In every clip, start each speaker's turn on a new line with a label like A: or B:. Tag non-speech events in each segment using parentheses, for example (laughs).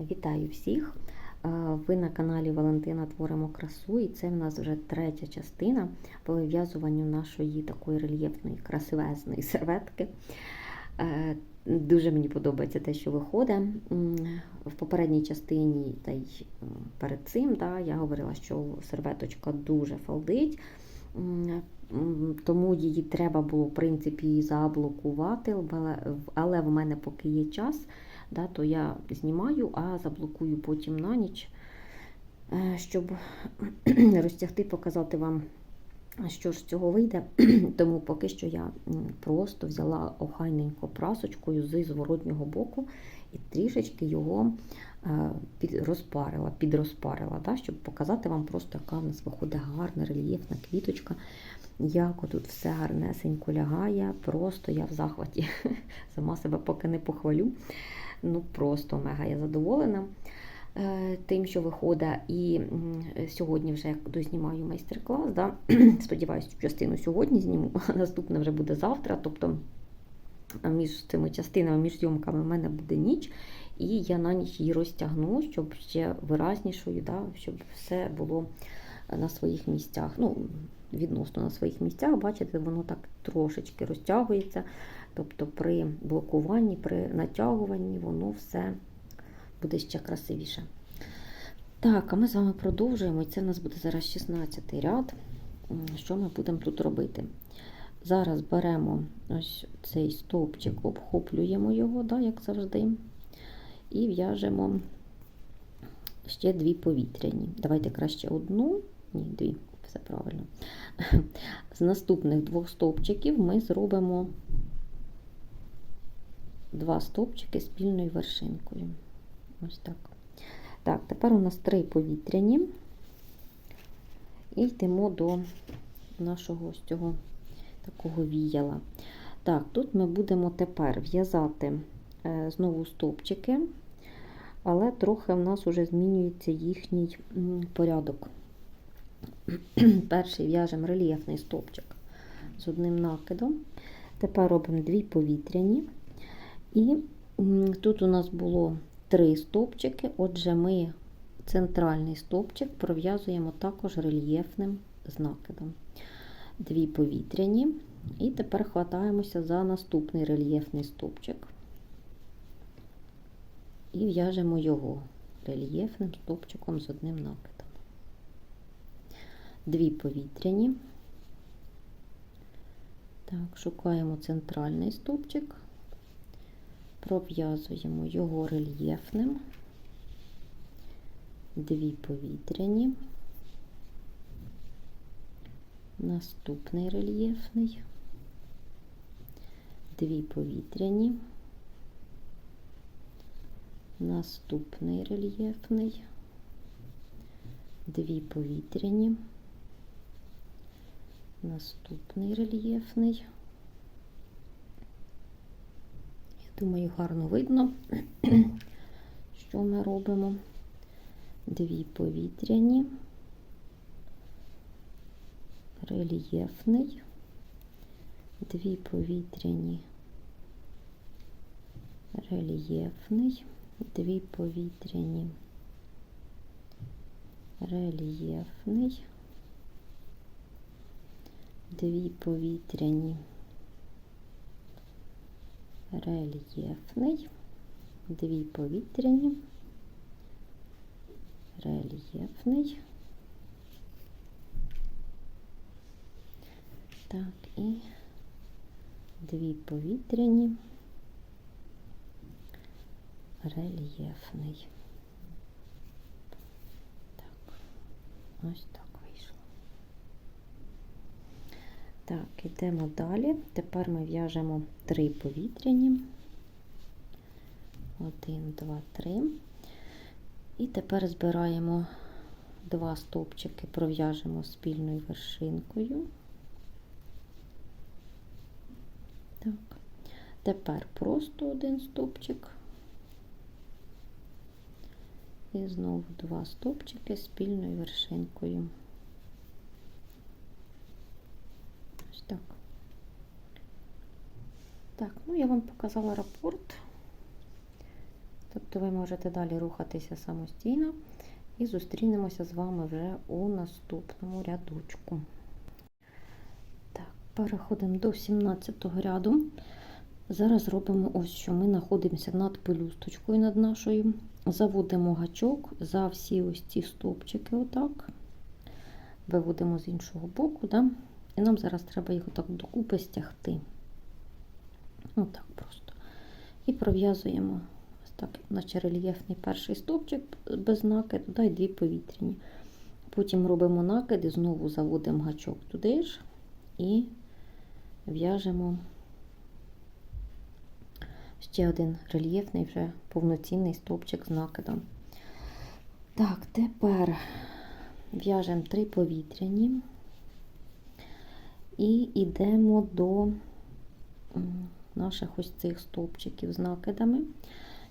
A: Вітаю всіх! Е, Ви на каналі Валентина Творимо красу, і це в нас вже третя частина по вив'язуванню нашої такої рельєфної, красивезної серветки. Е, Дуже мені подобається те, що виходить. В попередній частині та й перед цим да, я говорила, що серветочка дуже фалдить. Тому її треба було, в принципі, заблокувати, але в мене поки є час, да, то я знімаю, а заблокую потім на ніч, е, щоб (clears throat) розтягти, показати вам, що ж з цього вийде. (clears throat) Тому поки що я просто взяла охайненько прасочкою з зворотнього боку і трішечки його е, розпарила, підрозпарила, да, щоб показати вам просто, яка в нас виходить гарна рельєфна квіточка. Як отут все гарнесенько лягає, просто я в захваті. (laughs) Сама себе поки не похвалю. Ну просто мега я задоволена е, тим, що виходить. І сьогодні вже як дознімаю майстер-клас. Да? (clears throat) Сподіваюся, частину сьогодні зніму, а наступне вже буде завтра. Тобто між цими частинами, між зйомками в мене буде ніч, і я на ніч її розтягну, щоб ще виразнішою, да? щоб все було на своїх місцях. Ну, відносно на своїх місцях, бачите, воно так трошечки розтягується. Тобто при блокуванні, при натягуванні воно все буде ще красивіше. Так, а ми з вами продовжуємо. І це в нас буде зараз 16 ряд. Що ми будемо тут робити? Зараз беремо ось цей стовпчик, обхоплюємо його, да, як завжди, і в'яжемо ще дві повітряні. Давайте краще одну, ні, дві, все правильно. З наступних двох стовпчиків ми зробимо два стовпчики спільною вершинкою. Ось так. Так, тепер у нас три повітряні. І йдемо до нашого ось цього такого віяла. Так, тут ми будемо тепер в'язати е, знову стовпчики, але трохи в нас вже змінюється їхній порядок. (clears throat) Перший в'яжемо рельєфний стовпчик з одним накидом. Тепер робимо дві повітряні. І тут у нас було три стовпчики, отже, ми центральний стовпчик пров'язуємо також рельєфним з накидом. Дві повітряні. І тепер хватаємося за наступний рельєфний стовпчик і в'яжемо його рельєфним стовпчиком з одним накидом. Дві повітряні. Так, шукаємо центральний стовпчик, пров'язуємо його рельєфним, дві повітряні, наступний рельєфний, дві повітряні, наступний рельєфний, дві повітряні, наступний рельєфний. Я думаю, гарно видно, (clears throat) що ми робимо. Дві повітряні, рельєфний, дві повітряні, рельєфний, дві повітряні, рельєфний, дві повітряні, рельєфний, дві повітряні, рельєфний. Так, і дві повітряні, рельєфний. Так, ось так вийшло. Так, ідемо далі. Тепер ми в'яжемо три повітряні. Один, два, три. І тепер збираємо два стовпчики, пров'яжемо спільною вершинкою. Так. Тепер просто один стовпчик. І знову два стовпчики спільною вершинкою. Ось так. Так, ну я вам показала рапорт. Тобто ви можете далі рухатися самостійно і зустрінемося з вами вже у наступному рядочку. Так, переходимо до 17 ряду. Зараз робимо ось що. Ми знаходимося над пелюсточкою над нашою. Заводимо гачок за всі ось ці стовпчики, отак. Виводимо з іншого боку, да? І нам зараз треба їх отак докупи стягти. Отак просто. І пров'язуємо ось так, наче рельєфний перший стовпчик без накиду, да, і дві повітряні. Потім робимо накид і знову заводимо гачок туди ж і в'яжемо ще один рельєфний, вже повноцінний стовпчик з накидом. Так, тепер в'яжемо три повітряні і йдемо до наших ось цих стовпчиків з накидами.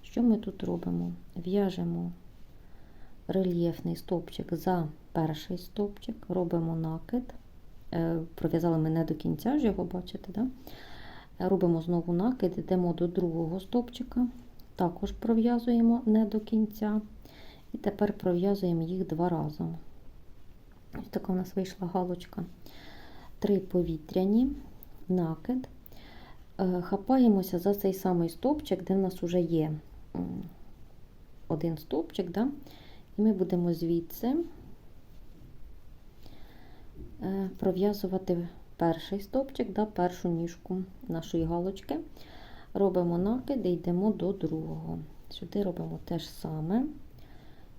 A: Що ми тут робимо? В'яжемо рельєфний стовпчик за перший стовпчик, робимо накид. Е, Пров'язали ми не до кінця ж його, бачите, да? Робимо знову накид, йдемо до другого стовпчика, також пров'язуємо не до кінця. І тепер пров'язуємо їх два рази. Ось така у нас вийшла галочка. Три повітряні, накид. Е, Хапаємося за цей самий стовпчик, де в нас вже є один стовпчик, да? і ми будемо звідси е, пров'язувати перший стовпчик, да, першу ніжку нашої галочки. Робимо накид і йдемо до другого. Сюди робимо те ж саме.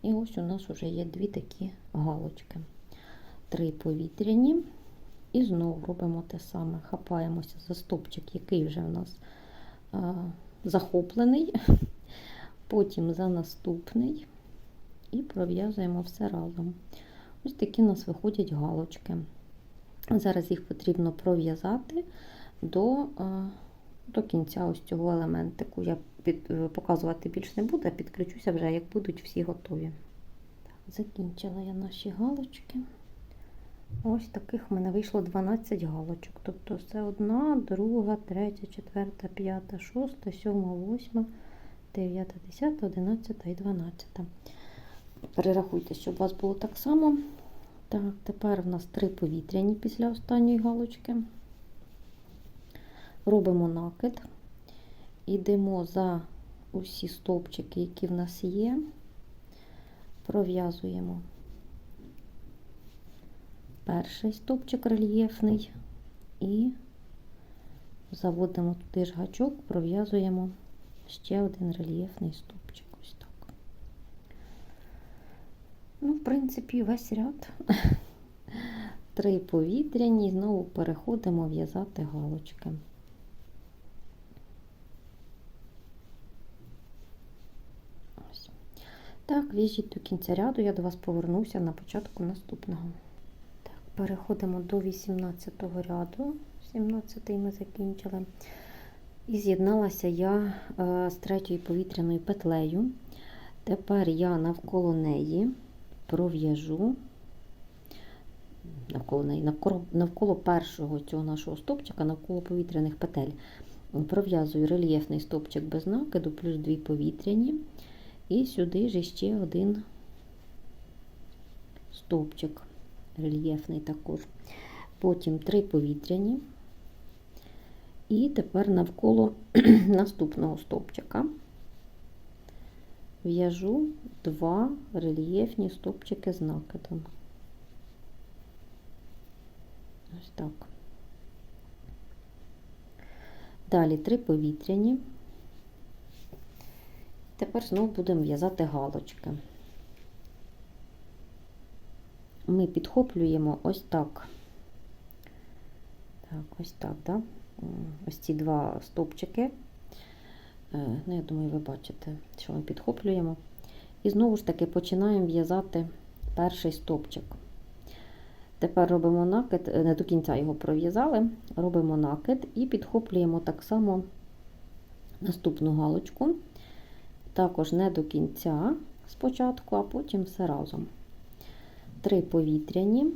A: І ось у нас вже є дві такі галочки. Три повітряні. І знову робимо те саме. Хапаємося за стовпчик, який вже у нас а, захоплений. (laughs) Потім за наступний. І пров'язуємо все разом. Ось такі у нас виходять галочки. Зараз їх потрібно пров'язати до до кінця ось цього елементику. Я під, показувати більш не буду, а підключуся вже, як будуть всі готові. Так, закінчила я наші галочки. Ось таких в мене вийшло 12 галочок. Тобто це одна, друга, третя, четверта, п'ята, шоста, сьома, восьма, дев'ята, десята, одинадцята і дванадцята. Перерахуйте, щоб у вас було так само. Так, тепер в нас три повітряні після останньої галочки. Робимо накид, йдемо за усі стовпчики, які в нас є, пров'язуємо перший стовпчик рельєфний і заводимо туди ж гачок, пров'язуємо ще один рельєфний стовпчик. Ось так. Ну, в принципі, весь ряд. (laughs) Три повітряні, знову переходимо в'язати галочки. Ось. Так, в'яжіть до кінця ряду, я до вас повернуся на початку наступного. Переходимо до 18 ряду. 17 ми закінчили. І з'єдналася я е, з третьою повітряною петлею. Тепер я навколо неї пров'яжу навколо неї, навколо, навколо першого цього нашого стовпчика, навколо повітряних петель. Пров'язую рельєфний стовпчик без накиду, плюс дві повітряні. І сюди ж ще один стовпчик рельєфний також. Потім три повітряні. І тепер навколо (clears throat) наступного стовпчика в'яжу два рельєфні стовпчики з накидом. Ось так. Далі три повітряні. Тепер знову будемо в'язати галочки. Ми підхоплюємо ось так. Так, ось так, да? Ось ці два стовпчики. Е, Ну, я думаю, ви бачите, що ми підхоплюємо. І знову ж таки починаємо в'язати перший стовпчик. Тепер робимо накид, не до кінця його пров'язали, робимо накид і підхоплюємо так само наступну галочку. Також не до кінця спочатку, а потім все разом. Три повітряні.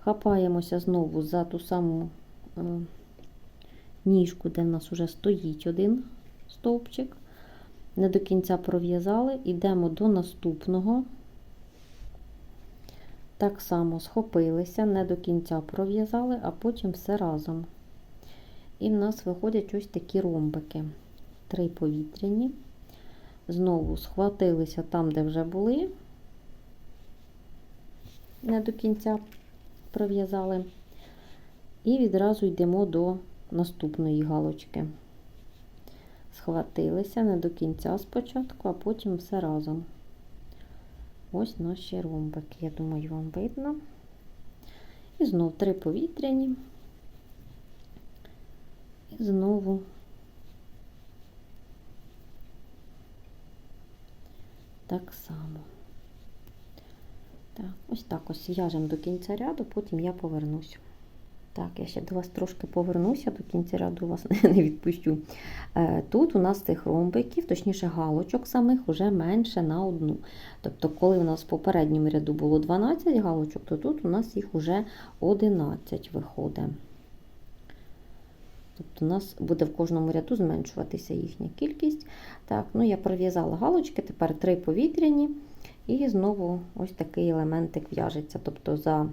A: Хапаємося знову за ту саму е, ніжку, де в нас вже стоїть один стовпчик. не до кінця пров'язали, йдемо до наступного. Так само схопилися, не до кінця пров'язали, а потім все разом. І в нас виходять ось такі ромбики. Три повітряні. Знову схватилися там, де вже були, не до кінця пров'язали. І відразу йдемо до наступної галочки. Схватилися не до кінця спочатку, а потім все разом. Ось наші ромбики. Я думаю, вам видно. І знову три повітряні. І знову так само. Так, ось так ось в'яжемо до кінця ряду, потім я повернусь. Так, я ще до вас трошки повернуся, до кінця ряду вас (laughs) не відпущу. Е, Тут у нас цих ромбиків, точніше галочок самих, вже менше на одну. Тобто, коли у нас в попередньому ряду було 12 галочок, то тут у нас їх вже 11 виходить. Тобто у нас буде в кожному ряду зменшуватися їхня кількість. Так, ну Я пров'язала галочки, тепер 3 повітряні. І знову ось такий елементик в'яжеться. Тобто за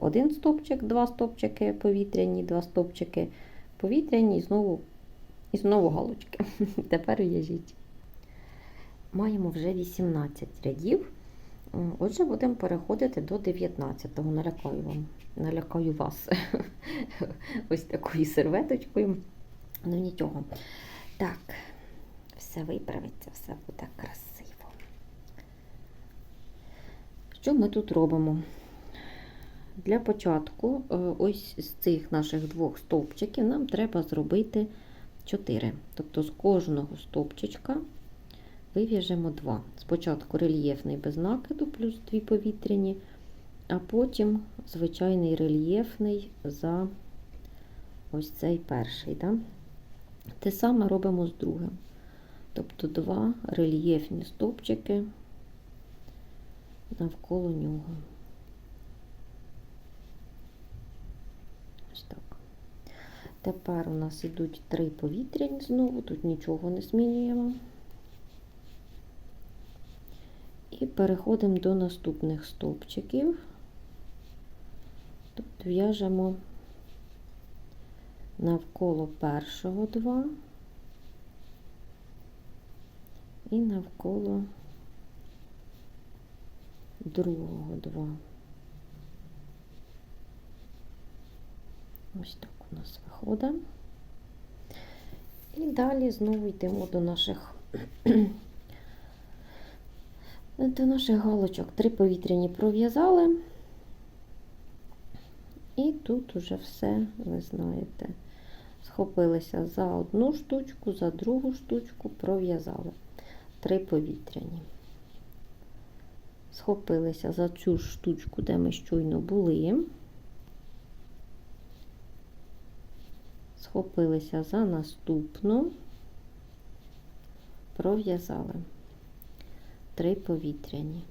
A: один стопчик, два стопчики повітряні, два стопчики повітряні, і знову і знову галочки. (laughs) Тепер в'яжіть. Маємо вже 18 рядів. Отже, будемо переходити до 19-го. Налякаю вам, налякаю вас (laughs) ось такою серветочкою. Ну нічого. Так, все виправиться, все буде красиво. Що ми тут робимо? Для початку, ось з цих наших двох стовпчиків, нам треба зробити 4. Тобто з кожного стовпчика вив'яжемо 2. Спочатку рельєфний без накиду, плюс 2 повітряні, а потім звичайний рельєфний за ось цей перший. Да? Те саме робимо з другим. Тобто два рельєфні стовпчики навколо нього. Ось так. Тепер у нас йдуть три повітряні знову, тут нічого не змінюємо. І переходимо до наступних стовпчиків. Тобто в'яжемо навколо першого два і навколо другого два. Ось так у нас виходить. І далі знову йдемо до наших до наших галочок. Три повітряні пров'язали. І тут уже все, ви знаєте, схопилися за одну штучку, за другу штучку, пров'язали. Три повітряні. Схопилися за цю штучку, де ми щойно були. Схопилися за наступну, пров'язали три повітряні.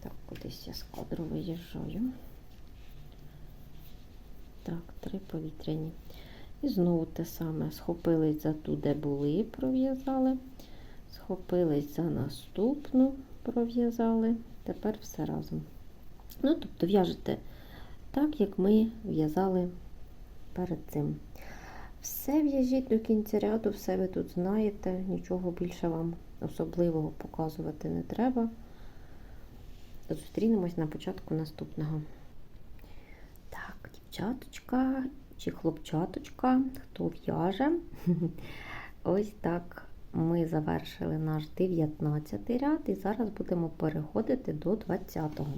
A: Так, кудись я з кадру виїжджаю. Так, три повітряні. І знову те саме схопились за ту, де були, пров'язали, схопились за наступну, пров'язали, тепер все разом. Ну, тобто, в'яжете так, як ми в'язали перед цим. Все в'яжіть до кінця ряду, все ви тут знаєте, нічого більше вам особливого показувати не треба. Зустрінемось на початку наступного. Так, дівчаточка чи хлопчаточка, хто в'яже. (laughs) Ось так ми завершили наш 19 ряд і зараз будемо переходити до 20-го.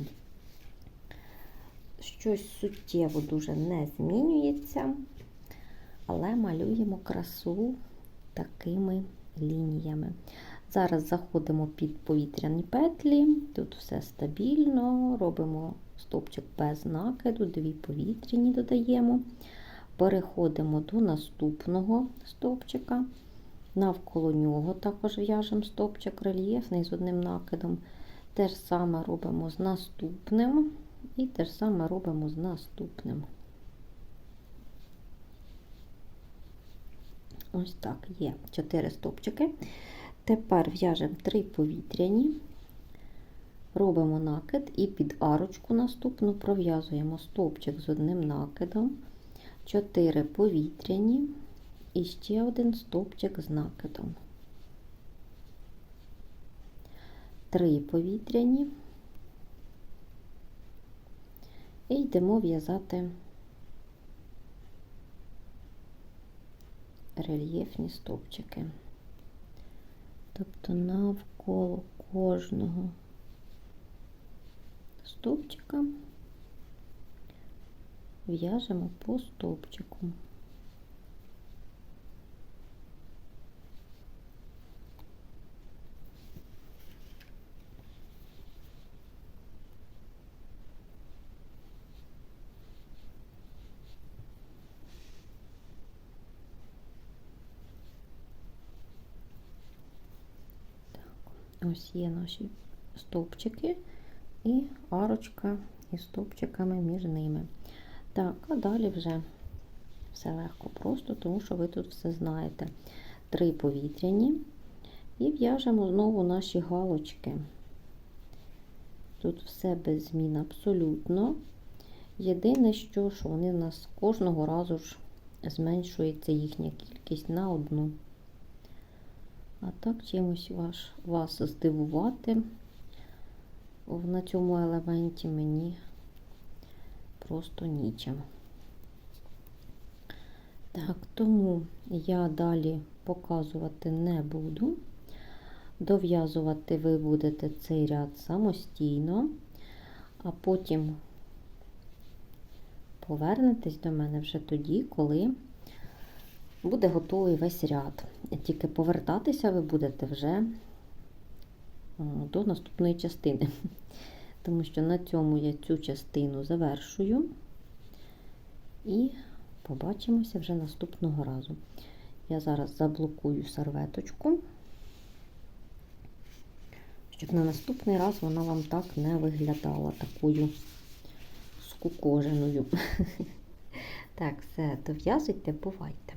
A: Щось суттєво дуже не змінюється, але малюємо красу такими лініями. Зараз заходимо під повітряні петлі, тут все стабільно, робимо стопчик без накиду, дві повітряні додаємо, переходимо до наступного стовпчика, навколо нього також в'яжемо стовпчик рельєфний з одним накидом. Те ж саме робимо з наступним і те ж саме робимо з наступним. Ось так, є 4 стовпчики. Тепер в'яжемо 3 повітряні, робимо накид і під арочку наступну пров'язуємо стовпчик з одним накидом, 4 повітряні і ще один стовпчик з накидом. 3 повітряні і йдемо в'язати рельєфні стовпчики. Тобто навколо кожного стовпчика в'яжемо по стовпчику. Ось є наші стовпчики і арочка із стовпчиками між ними. Так, а далі вже все легко просто, тому що ви тут все знаєте. Три повітряні і в'яжемо знову наші галочки. Тут все без змін абсолютно. Єдине, що, що вони у нас кожного разу ж зменшується їхня кількість на одну. А так чимось ваш, вас здивувати на цьому елементі мені просто нічим. Так, тому я далі показувати не буду. Дов'язувати ви будете цей ряд самостійно, а потім повернетесь до мене вже тоді, коли буде готовий весь ряд. Тільки повертатися ви будете вже до наступної частини. (laughs) Тому що на цьому я цю частину завершую і побачимося вже наступного разу. Я зараз заблокую серветочку, щоб на наступний раз вона вам так не виглядала такою скукоженою. (laughs) Так, все, дов'язуйте, бувайте.